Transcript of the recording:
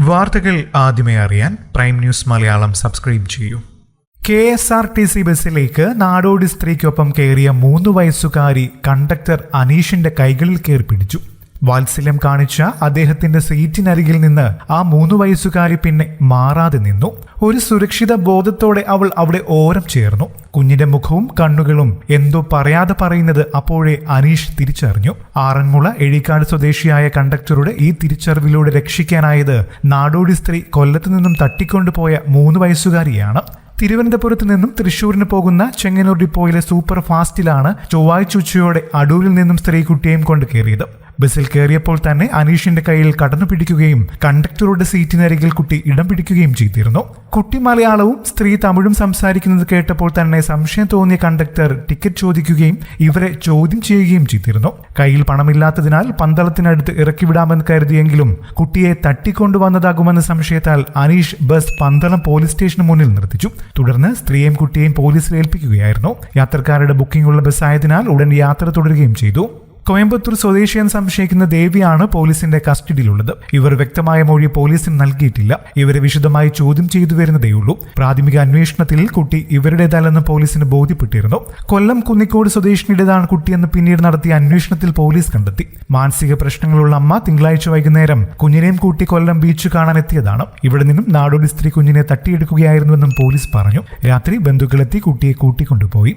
വാർത്തകൾ ആദ്യമേ അറിയാൻ പ്രൈം ന്യൂസ് മലയാളം സബ്സ്ക്രൈബ് ചെയ്യൂ. K S R T C ബസ്സിലേക്ക് നാടോടി സ്ത്രീക്കൊപ്പം കയറിയ മൂന്ന് വയസ്സുകാരി കണ്ടക്ടർ അനീഷിന്റെ കൈകളിൽ കയറി പിടിച്ചു. വാത്സല്യം കാണിച്ച അദ്ദേഹത്തിന്റെ സീറ്റിനരികിൽ നിന്ന് ആ മൂന്ന് വയസ്സുകാരി പിന്നെ മാറാതെ നിന്നു. ഒരു സുരക്ഷിത ബോധത്തോടെ അവൾ അവിടെ ഓരം ചേർന്നു. കുഞ്ഞിന്റെ മുഖവും കണ്ണുകളും എന്തോ പറയാതെ പറയുന്നത് അപ്പോഴേ അനീഷ് തിരിച്ചറിഞ്ഞു. ആറന്മുള എഴിക്കാട് സ്വദേശിയായ കണ്ടക്ടറുടെ ഈ തിരിച്ചറിവിലൂടെ രക്ഷിക്കാനായത് നാടോടി സ്ത്രീ കൊല്ലത്തു നിന്നും തട്ടിക്കൊണ്ടുപോയ മൂന്ന് വയസ്സുകാരിയാണ്. തിരുവനന്തപുരത്ത് നിന്നും തൃശൂരിന് പോകുന്ന ചെങ്ങന്നൂർ ഡിപ്പോയിലെ സൂപ്പർ ഫാസ്റ്റിലാണ് ചൊവ്വാഴ്ച ഉച്ചയോടെ അടൂരിൽ നിന്നും സ്ത്രീ കുട്ടിയെയും കൊണ്ട് കയറിയത്. ബസ്സിൽ കയറിയപ്പോൾ തന്നെ അനീഷിന്റെ കയ്യിൽ കടന്നു പിടിക്കുകയും കണ്ടക്ടറുടെ സീറ്റിനരികിൽ കുട്ടി ഇടം പിടിക്കുകയും ചെയ്തിരുന്നു. കുട്ടി മലയാളവും സ്ത്രീ തമിഴും സംസാരിക്കുന്നത് കേട്ടപ്പോൾ തന്നെ സംശയം തോന്നിയ കണ്ടക്ടർ ടിക്കറ്റ് ചോദിക്കുകയും ഇവരെ ചോദ്യം ചെയ്യുകയും ചെയ്തിരുന്നു. കയ്യിൽ പണമില്ലാത്തതിനാൽ പന്തളത്തിനടുത്ത് ഇറക്കിവിടാമെന്ന് കരുതിയെങ്കിലും കുട്ടിയെ തട്ടിക്കൊണ്ടുവന്നതാകുമെന്ന സംശയത്താൽ അനീഷ് ബസ് പന്തളം പോലീസ് സ്റ്റേഷന് മുന്നിൽ നിർത്തിച്ചു. തുടർന്ന് സ്ത്രീയെയും കുട്ടിയെയും പോലീസിൽ ഏൽപ്പിക്കുകയായിരുന്നു. യാത്രക്കാരുടെ ബുക്കിംഗ് ഉള്ള ബസ്സായതിനാൽ ഉടൻ യാത്ര തുടരുകയും ചെയ്തു. കോയമ്പത്തൂർ സ്വദേശിയെന്ന് സംശയിക്കുന്ന ദേവിയാണ് പോലീസിന്റെ കസ്റ്റഡിയിലുള്ളത്. ഇവർ വ്യക്തമായ മൊഴി പോലീസിന് നൽകിയിട്ടില്ല. ഇവരെ വിശദമായി ചോദ്യം ചെയ്തു വരുന്നതേയുള്ളൂ പ്രാഥമിക അന്വേഷണത്തിൽ കുട്ടി ഇവരുടേതല്ലെന്ന് പോലീസിന് ബോധ്യപ്പെട്ടിരുന്നു. കൊല്ലം കുന്നിക്കോട് സ്വദേശിനിയുടേതാണ് കുട്ടിയെന്ന് പിന്നീട് നടത്തിയ അന്വേഷണത്തിൽ പോലീസ് കണ്ടെത്തി. മാനസിക പ്രശ്നങ്ങളുള്ള അമ്മ തിങ്കളാഴ്ച വൈകുന്നേരം കുഞ്ഞിനെയും കൂട്ടി കൊല്ലം ബീച്ച് കാണാൻ എത്തിയതാണ്. ഇവിടെ നിന്നും നാടോടി സ്ത്രീ കുഞ്ഞിനെ തട്ടിയെടുക്കുകയായിരുന്നുവെന്നും പോലീസ് പറഞ്ഞു. രാത്രി ബന്ധുക്കളെത്തി കുട്ടിയെ കൂട്ടിക്കൊണ്ടുപോയി.